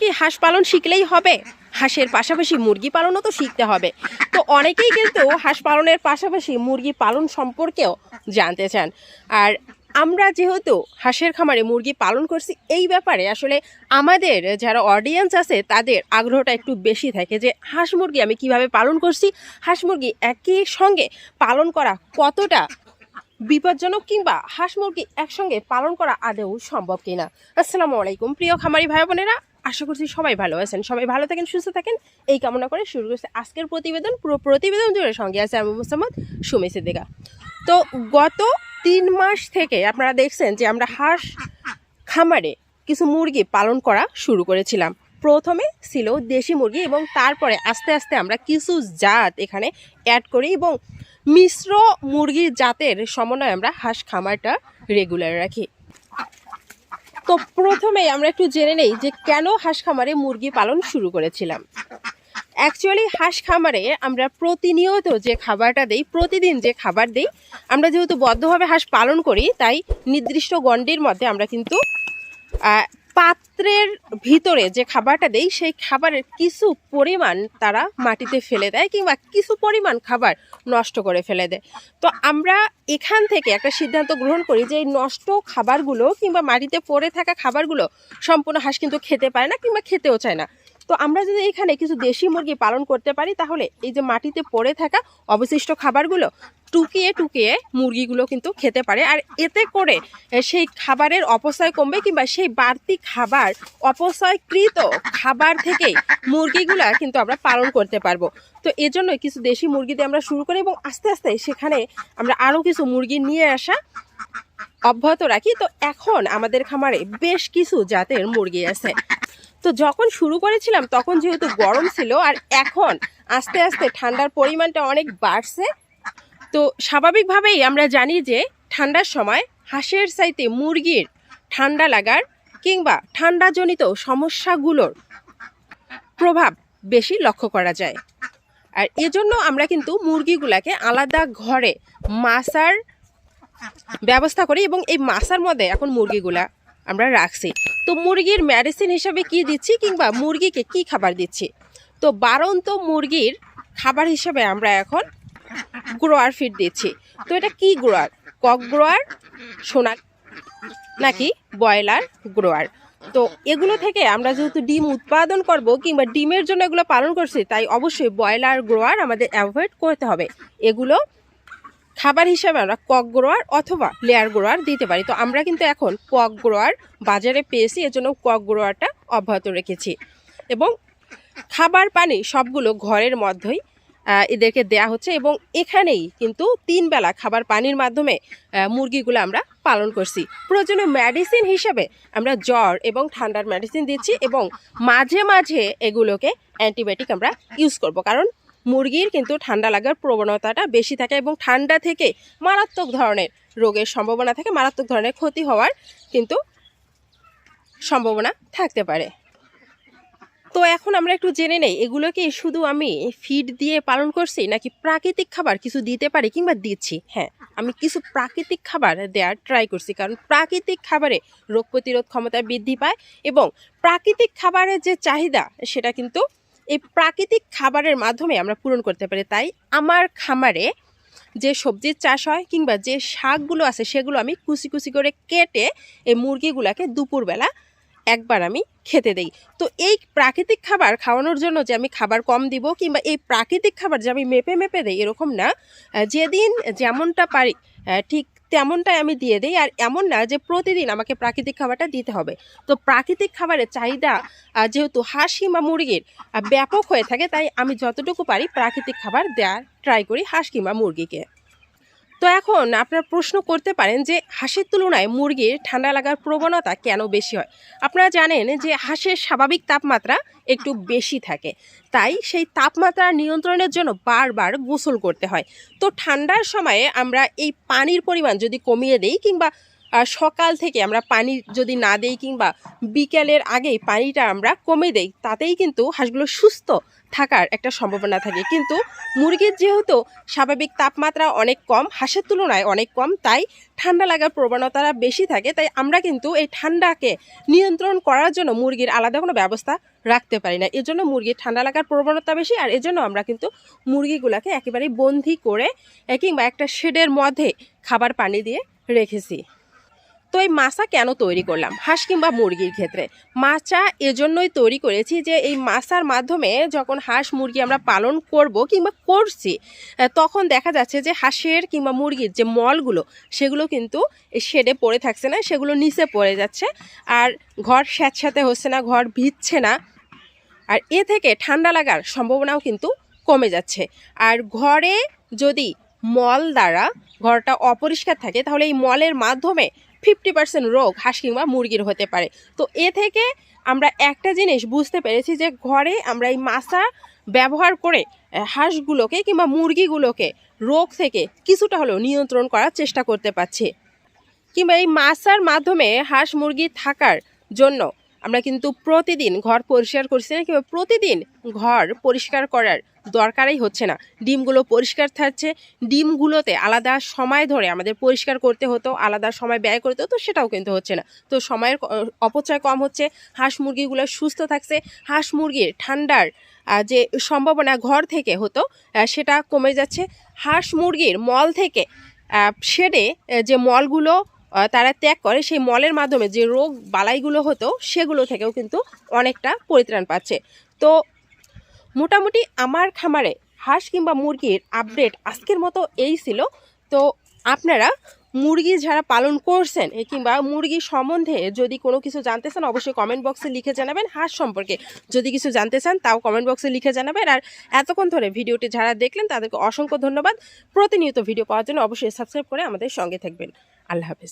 কি হাঁস পালন শিখলেই হবে? হাঁসের পাশাপাশি মুরগি পালনও তো শিখতে হবে। তো অনেকেই কিন্তু হাঁস পালনের পাশাপাশি মুরগি পালন সম্পর্কেও জানতে চান। আর আমরা যেহেতু হাঁসের খামারে মুরগি পালন করছি, এই ব্যাপারে আসলে আমাদের যারা অডিয়েন্স আছে, তাদের আগ্রহটা একটু বেশি থাকে যে হাঁস মুরগি আমি কীভাবে পালন করছি, হাঁস মুরগি একই সঙ্গে পালন করা কতটা বিপজ্জনক কিংবা হাঁস মুরগি একসঙ্গে পালন করা আদৌ সম্ভব কিনা? আসসালামু আলাইকুম, প্রিয় খামারি ভাই বোনেরা। আশা করছি সবাই ভালো আছেন। সবাই ভালো থাকেন, সুস্থ থাকেন। এই কামনা করে শুরু করছে আজকের প্রতিবেদন। পুরো প্রতিবেদন জুড়ে সঙ্গে আছে আমি মোসাম্মদ সুমি সিদ্দিকা। তো গত তিন মাস থেকে আপনারা দেখছেন যে আমরা হাঁস খামারে কিছু মুরগি পালন করা শুরু করেছিলাম। প্রথমে ছিল দেশি মুরগি এবং তারপরে আস্তে আস্তে আমরা কিছু জাত এখানে অ্যাড করি এবং মিশ্র মুরগির জাতের সমন্বয়ে আমরা হাঁস খামারটা রেগুলার রাখি। তো প্রথমেই আমরা একটু জেনে নেই যে কেন হাঁস খামারে মুরগি পালন শুরু করেছিলাম। অ্যাকচুয়ালি হাঁস খামারে আমরা প্রতিনিয়ত যে খাবারটা দেই, প্রতিদিন যে খাবার দেই, আমরা যেহেতু বদ্ধভাবে হাঁস পালন করি, তাই নির্দিষ্ট গণ্ডির মধ্যে আমরা কিন্তু পাত্রের ভিতরে যে খাবারটা দেই, সেই খাবারের কিছু পরিমাণ তারা মাটিতে ফেলে দেয় কিংবা কিছু পরিমাণ খাবার নষ্ট করে ফেলে দেয়। তো আমরা এখান থেকে একটা সিদ্ধান্ত গ্রহণ করি যে এই নষ্ট খাবারগুলো কিংবা মাটিতে পড়ে থাকা খাবারগুলো সম্পূর্ণ হাঁস কিন্তু খেতে পারে না কিংবা খেতেও চায় না। তো আমরা যদি এখানে কিছু দেশি মুরগি পালন করতে পারি, তাহলে এই যে মাটিতে পড়ে থাকা অবশিষ্ট খাবারগুলো টুকিয়ে টুকিয়ে মুরগিগুলো কিন্তু খেতে পারে। আর এতে করে সেই খাবারের অপচয় কমবে কিংবা সেই বাড়তি খাবার, অপচয়কৃত খাবার থেকেই মুরগিগুলা কিন্তু আমরা পালন করতে পারব। তো এজন্য কিছু দেশি মুরগি দিয়ে আমরা শুরু করি এবং আস্তে আস্তে সেখানে আমরা আরও কিছু মুরগি নিয়ে আসা অব্যাহত রাখি। তো এখন আমাদের খামারে বেশ কিছু জাতের মুরগি আছে। তো যখন শুরু করেছিলাম, তখন যেহেতু গরম ছিল আর এখন আস্তে আস্তে ঠান্ডার পরিমাণটা অনেক বাড়ছে, তো স্বাভাবিকভাবেই আমরা জানি যে ঠান্ডার সময় হাঁসের চাইতে মুরগির ঠান্ডা লাগার কিংবা ঠান্ডাজনিত সমস্যাগুলোর প্রভাব বেশি লক্ষ্য করা যায়। আর এজন্য আমরা কিন্তু মুরগিগুলাকে আলাদা ঘরে মাসার ব্যবস্থা করি এবং এই মাসার মধ্যে এখন মুরগিগুলা আমরা রাখছি। তো মুরগির মেডিসিন হিসাবে কি দিচ্ছি কিংবা মুরগিকে কি খাবার দিচ্ছি? তো বারন্ত মুরগির খাবার হিসাবে আমরা এখন গ্রোয়ার ফিড দিচ্ছি। তো এটা কি গ্রোয়ার কক গ্রোয়ার সোনা নাকি ব্রয়লার গ্রোয়ার তো এগুলো থেকে আমরা যেহেতু ডিম উৎপাদন করব কিংবা ডিমের জন্য এগুলো পালন করছি, তাই অবশ্যই ব্রয়লার গ্রোয়ার আমাদের অ্যাভয়েড করতে হবে। এগুলো খাবার হিসাবে আমরা কক গ্রোয়ার অথবা লেয়ার গ্রোয়ার দিতে পারি। তো আমরা কিন্তু এখন কক গ্রোয়ার বাজারে পেয়েছি এজন্য কক গ্রোয়ারটা অব্যাহত রেখেছি। এবং খাবার পানি সবগুলো ঘরের মধ্যেই এদেরকে দেয়া হচ্ছে এবং এখানেই কিন্তু তিন বেলা খাবার পানির মাধ্যমে মুরগিগুলো আমরা পালন করছি। প্রয়োজনীয় মেডিসিন হিসেবে আমরা জ্বর এবং ঠান্ডার মেডিসিন দিচ্ছি এবং মাঝে মাঝে এগুলোকে অ্যান্টিবায়োটিক আমরা ইউজ করব। কারণ মুরগির কিন্তু ঠান্ডা লাগার প্রবণতাটা বেশি থাকে এবং ঠান্ডা থেকে মারাত্মক ধরনের রোগের সম্ভাবনা থাকে, মারাত্মক ধরনের ক্ষতি হওয়ার কিন্তু সম্ভাবনা থাকতে পারে। তো এখন আমরা একটু জেনে নেই, এগুলোকে শুধু আমি ফিড দিয়ে পালন করছি নাকি প্রাকৃতিক খাবার কিছু দিতে পারি কিংবা দিচ্ছি? হ্যাঁ আমি কিছু প্রাকৃতিক খাবার দেওয়ার ট্রাই করছি, কারণ প্রাকৃতিক খাবারে রোগ প্রতিরোধ ক্ষমতা বৃদ্ধি পায় এবং প্রাকৃতিক খাবারের যে চাহিদা সেটা কিন্তু এই প্রাকৃতিক খাবারের মাধ্যমে আমরা পূরণ করতে পারি। তাই আমার খামারে যে সবজির চাষ হয় কিংবা যে শাকগুলো আছে সেগুলো আমি কুচি কুচি করে কেটে এই মুরগিগুলোকে দুপুরবেলা একবার আমি খেতে দেই। তো এই প্রাকৃতিক খাবার খাওয়ানোর জন্য যে আমি খাবার কম দিব কিংবা এই প্রাকৃতিক খাবার যে আমি মেপে মেপে দেই এরকম না যেদিন যেমনটা পারি ঠিক তেমনটাই আমি দিয়ে দিই। আর এমন না যে প্রতিদিন আমাকে প্রাকৃতিক খাবারটা দিতে হবে। তো প্রাকৃতিক খাবারের চাহিদা যেহেতু হাঁস কিংবা মুরগির ব্যাপক হয়ে থাকে, তাই আমি যতটুকু পারি প্রাকৃতিক খাবার দেওয়ার ট্রাই করি হাঁস কিংবা মুরগিকে। তো এখন আপনার প্রশ্ন করতে পারেন যে হাঁসের তুলনায় মুরগির ঠান্ডা লাগার প্রবণতা কেন বেশি হয়? আপনারা জানেন যে হাঁসের স্বাভাবিক তাপমাত্রা একটু বেশি থাকে, তাই সেই তাপমাত্রা নিয়ন্ত্রণের জন্য বারবার গোসল করতে হয়। তো ঠান্ডার সময়ে আমরা এই পানির পরিমাণ যদি কমিয়ে দেই কিংবা সকাল থেকে আমরা পানি যদি না দেই কিংবা বিকেলের আগেই পানিটা আমরা কমে দেই, তাতেই কিন্তু হাঁসগুলো সুস্থ থাকার একটা সম্ভাবনা থাকে। কিন্তু মুরগির যেহেতু স্বাভাবিক তাপমাত্রা অনেক কম, হাঁসের তুলনায় অনেক কম, তাই ঠান্ডা লাগার প্রবণতাটা বেশি থাকে, তাই আমরা কিন্তু এই ঠান্ডাকে নিয়ন্ত্রণ করার জন্য মুরগির আলাদা কোনো ব্যবস্থা রাখতে পারি না। এজন্য মুরগির ঠান্ডা লাগার প্রবণতা বেশি, আর এজন্য আমরা কিন্তু মুরগিগুলোকে একেবারেই বন্দি করে কিংবা একটা শেডের মধ্যে খাবার পানি দিয়ে রেখেছি। তো এই মাছা কেন তৈরি করলাম? হাঁস কিংবা মুরগির ক্ষেত্রে। মাচা এজন্যই তৈরি করেছি যে এই মাছার মাধ্যমে যখন হাঁস মুরগি আমরা পালন করব কিংবা করছি তখন দেখা যাচ্ছে যে হাঁসের কিংবা মুরগির যে মলগুলো, সেগুলো কিন্তু শেডে পড়ে থাকছে না, সেগুলো নিচে পড়ে যাচ্ছে আর ঘর স্যাঁতস্যাঁতে হচ্ছে না, ঘর ভিজছে না। আর এ থেকে ঠান্ডা লাগার সম্ভাবনাও কিন্তু কমে যাচ্ছে। আর ঘরে যদি মল দ্বারা ঘরটা অপরিষ্কার থাকে, তাহলে এই মলের মাধ্যমে ফিফটি পার্সেন্ট রোগ, হাঁস কিংবা মুরগির হতে পারে। তো এ থেকে আমরা একটা জিনিস বুঝতে পেরেছি যে ঘরে আমরা এই মাছা ব্যবহার করে হাঁসগুলোকে কিংবা মুরগিগুলোকে রোগ থেকে কিছুটা হলেও নিয়ন্ত্রণ করার চেষ্টা করতে পারছি। কিংবা এই মাছার মাধ্যমে হাঁস মুরগি থাকার জন্য আমরা কিন্তু প্রতিদিন ঘর পরিষ্কার করছি না, কিংবা প্রতিদিন ঘর পরিষ্কার করার দরকারই হচ্ছে না। ডিমগুলো পরিষ্কার থাকছে। ডিমগুলোতে আলাদা সময় ধরে আমাদের পরিষ্কার করতে হতো, আলাদা সময় ব্যয় করতে হতো, সেটাও কিন্তু হচ্ছে না। তো সময়ের অপচয় কম হচ্ছে, হাঁস মুরগিগুলো সুস্থ থাকছে। হাঁস মুরগির ঠান্ডার যে সম্ভাবনা ঘর থেকে হতো সেটা কমে যাচ্ছে। হাঁস মুরগির মল থেকে শেডে যে মলগুলো তারা ত্যাগ করে, সেই মলের মাধ্যমে যে রোগ বালাইগুলো হতো, সেগুলো থেকেও কিন্তু অনেকটা পরিত্রাণ পাচ্ছে। তো মোটামুটি আমার খামারে হাঁস কিংবা মুরগির আপডেট আজকের মতো এই ছিল। তো আপনারা মুরগি যারা পালন করছেন কিংবা মুরগি সম্বন্ধে যদি কোনো কিছু জানতে চান, অবশ্যই কমেন্ট বক্সে লিখে জানাবেন হাঁস সম্পর্কে। যদি কিছু জানতে চান, তাও কমেন্ট বক্সে লিখে জানাবেন। আর এতক্ষণ ধরে ভিডিওটি যারা দেখলেন, তাদেরকে অসংখ্য ধন্যবাদ। প্রতিনিয়ত ভিডিও পাওয়ার জন্য অবশ্যই সাবস্ক্রাইব করে আমাদের সঙ্গে থাকবেন। আল্লাহ হাফেজ।